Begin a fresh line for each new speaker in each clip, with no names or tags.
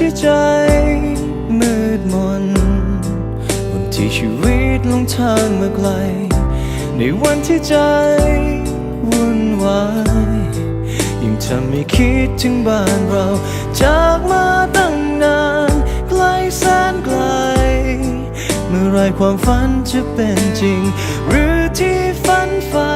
ที่ใจมืดมนวันที่ชีวิตลงทางมาไกล ในวันที่ใจวุ่นวายยิ่งทำให้คิดถึงบ้านเรา จากมาตั้งนานไกลแสนไกล เมื่อไรความฝันจะเป็นจริง หรือที่ฝันฝ่ไ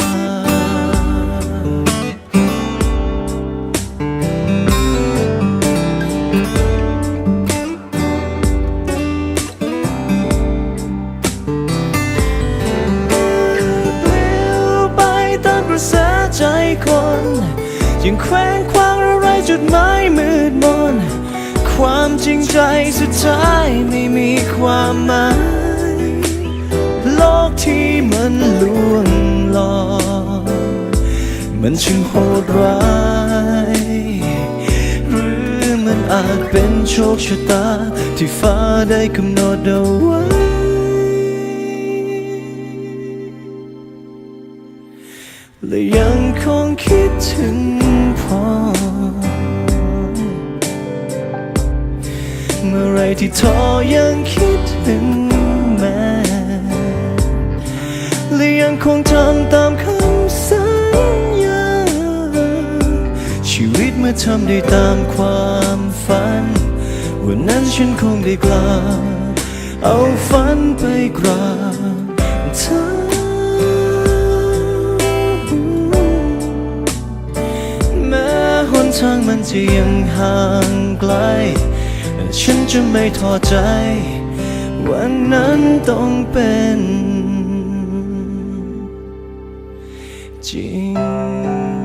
ตามกระใจคนยังแคว้งคว้างอะไรจุดหมายมืดมน ความจริงใจสุดท้ายไม่มีความหมาย โลกที่มันลวงหลอกมันช่างโหดร้ายหรือมันอาจเป็นโชคชะตาที่ฟ้าได้กำหนดเอาไว้ และยังคงคิดถึงพ่อ เมื่อไรที่ท้อยังคิดถึงแม่และยังคงทำตามคำสัญญา ชีวิตเมื่อทำได้ตามความฝัน วันนั้นฉันคงได้กล่าเอาฝันไปกรา มันจะยังห่างไกล ฉันจะไม่ท้อใจ วันนั้นต้องเป็นจริง